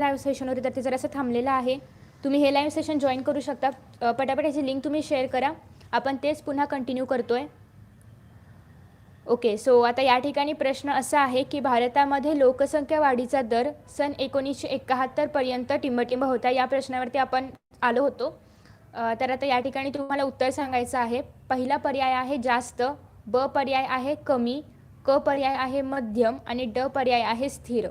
Live session होते तर ते जरासं थांबलेलं आहे. तुम्ही हे लाईव्ह सेशन जॉईन करू शकता. पटापट याची लिंक तुम्ही शेअर करा. आपण तेच पुन्हा कंटिन्यू करतो आहे ओके सो आता या ठिकाणी प्रश्न असा आहे की भारतामध्ये लोकसंख्या वाढीचा दर सन एकोणीसशे एकाहत्तरपर्यंत टिंबटिंब होता. या प्रश्नावरती आपण आलो होतो. तर आता या ठिकाणी तुम्हाला उत्तर सांगायचं आहे. पहिला पर्याय आहे जास्त ब पर्याय आहे कमी क पर्याय आहे मध्यम आणि ड पर्याय आहे स्थिर.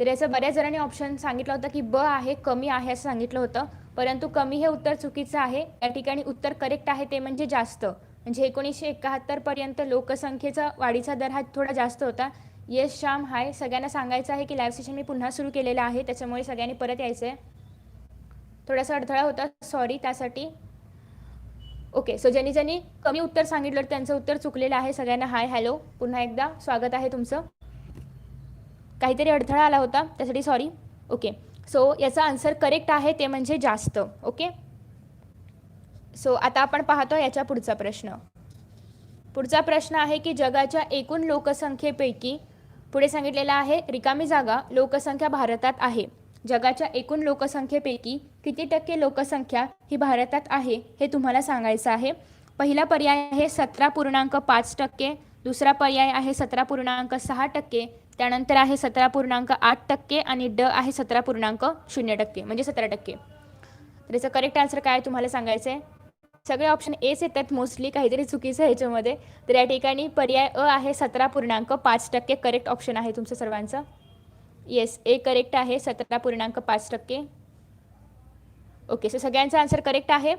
तर याचं बऱ्याच जणांनी ऑप्शन सांगितलं होतं की ब आहे कमी आहे असं सांगितलं होतं. परंतु कमी हे उत्तर चुकीचं आहे. या ठिकाणी उत्तर करेक्ट आहे ते म्हणजे जास्त. म्हणजे एकोणीसशे एकाहत्तरपर्यंत लोकसंख्येचा वाढीचा दर हा थोडा जास्त होता. येस श्याम हाय सगळ्यांना सांगायचं आहे की लाईव्ह सेशन मी पुन्हा सुरू केलेलं आहे. त्याच्यामुळे सगळ्यांनी परत यायचं आहे थोडासा अडथळा होता. सॉरी त्यासाठी. ओके सो ज्यांनी ज्यांनी कमी उत्तर सांगितलं त्यांचं उत्तर चुकलेलं आहे. सगळ्यांना हाय हॅलो पुन्हा एकदा स्वागत आहे तुमचं. काहीतरी अडथळा आला होता त्यासाठी सॉरी ओके सो याचा आन्सर करेक्ट आहे ते म्हणजे जास्त. ओके सो आता आपण पाहतो याच्या पुढचा प्रश्न. पुढचा प्रश्न आहे की जगाच्या एकूण लोकसंख्येपैकी पुढे सांगितलेला आहे रिकामी जागा लोकसंख्या भारतात आहे. जगाच्या एकूण लोकसंख्येपैकी किती टक्के लोकसंख्या ही भारतात आहे हे तुम्हाला सांगायचं आहे. पहिला पर्याय आहे सतरा पूर्णांक पाच टक्के दुसरा पर्याय आहे सतरा पूर्णांक सहा टक्के त्यानंतर आहे सतरा पूर्णांक आठ टक्के आणि ड आहे सतरा पूर्णांक शून्य टक्के म्हणजे सतरा टक्के. तर याचं करेक्ट आन्सर काय आहे तुम्हाला सांगायचं आहे सगळे ऑप्शन एच येतात मोस्टली काहीतरी चुकीचं आहे ह्याच्यामध्ये तर या ठिकाणी पर्याय अ आहे सतरा पूर्णांक पाच टक्के करेक्ट ऑप्शन आहे तुमचं सर्वांचं. येस ए करेक्ट आहे सतरा पूर्णांक पाच टक्के. ओके सो सगळ्यांचा आन्सर करेक्ट आहे.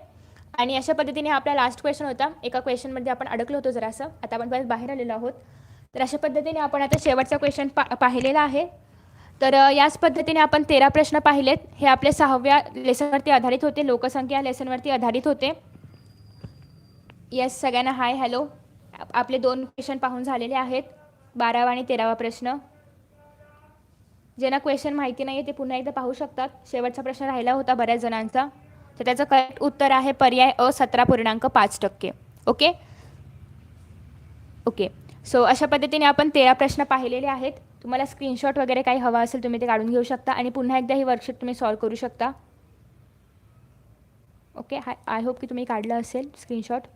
आणि अशा पद्धतीने हा आपला लास्ट क्वेश्चन होता. एका क्वेश्चनमध्ये आपण अडकलो होतो जरासं. आता आपण बाहेर आलेलो आहोत. तर अशा पद्धतीने आपण आता शेवटचा क्वेश्चन पा पाहिलेला आहे. तर याच पद्धतीने आपण तेरा प्रश्न पाहिलेत. हे आपले सहाव्या लेसनवरती आधारित होते. लोकसंख्या लेसनवरती आधारित होते. येस सगळ्यांना हाय हॅलो आपले दोन क्वेश्चन पाहून झालेले आहेत. बारावा आणि तेरावा प्रश्न. ज्यांना क्वेश्चन माहिती नाही आहे ते पुन्हा एकदा पाहू शकतात. शेवटचा प्रश्न राहिला होता बऱ्याच जणांचा. तर त्याचं करेक्ट उत्तर आहे पर्याय अ सतरा पूर्णांक पाच टक्के. ओके ओके सो अशा पद्धतीने आपण तेरा प्रश्न पाहिलेले आहेत. तुम्हाला स्क्रीनशॉट वगैरे काही हवा असेल तुम्ही ते काढून घेऊ शकता आणि पुन्हा एकदा ही वर्कशीट तुम्ही सॉल्व करू शकता. ओके हाय आय होप की तुम्ही काढलं असेल स्क्रीनशॉट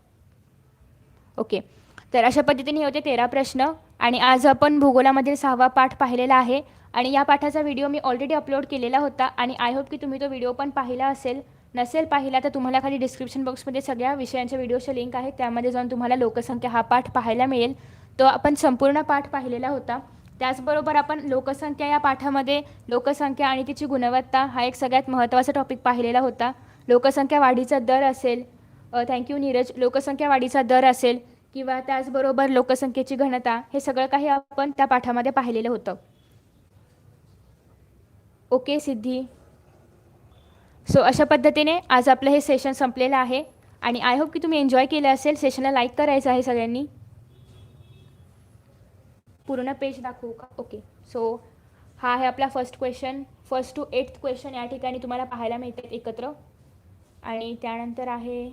ओके तर अशा पद्धतीने हे होते तेरा प्रश्न आणि आज आपण भूगोलामधील सहावा पाठ पाहिलेला आहे आणि या पाठाचा व्हिडिओ मी ऑलरेडी अपलोड केलेला होता आणि आय होप की तुम्ही तो व्हिडिओ पण पाहिला असेल. नसेल पाहिला तर तुम्हाला खाली डिस्क्रिप्शन बॉक्समध्ये सगळ्या विषयांच्या व्हिडिओच्या लिंक आहेत. त्यामध्ये जाऊन तुम्हाला लोकसंख्या हा पाठ पाहायला मिळेल. तो आपण संपूर्ण पाठ पाहिलेला होता. त्याचबरोबर आपण लोकसंख्या या पाठामध्ये लोकसंख्या आणि तिची गुणवत्ता हा एक सगळ्यात महत्त्वाचा टॉपिक पाहिलेला होता. लोकसंख्या वाढीचा दर असेल थँक्यू नीरज लोकसंख्या वाढीचा दर असेल किंवा त्याचबरोबर लोकसंख्येची घनता हे सगळं काही आपण त्या पाठामध्ये पाहिलेलं होतं. ओके सिद्धी. सो अशा पद्धतीने आज आपलं हे सेशन संपलेलं आहे. आणि आय होप की तुम्ही एन्जॉय केलं असेल. सेशनला लाईक करायचं आहे सगळ्यांनी. पूर्ण पेज दाखवू का? ओके सो हा आहे आपला first question first to eighth question या ठिकाणी तुम्हाला पाहायला मिळतात एकत्र. आणि त्यानंतर आहे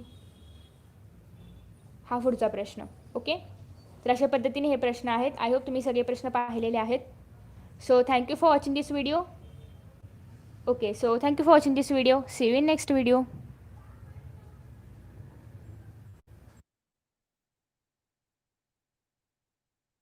हा पुढचा प्रश्न. ओके तर अशा पद्धतीने हे प्रश्न आहेत. आय होप तुम्ही सगळे प्रश्न पाहिलेले आहेत. So thank you for watching this video okay so thank you for watching this video see you in next video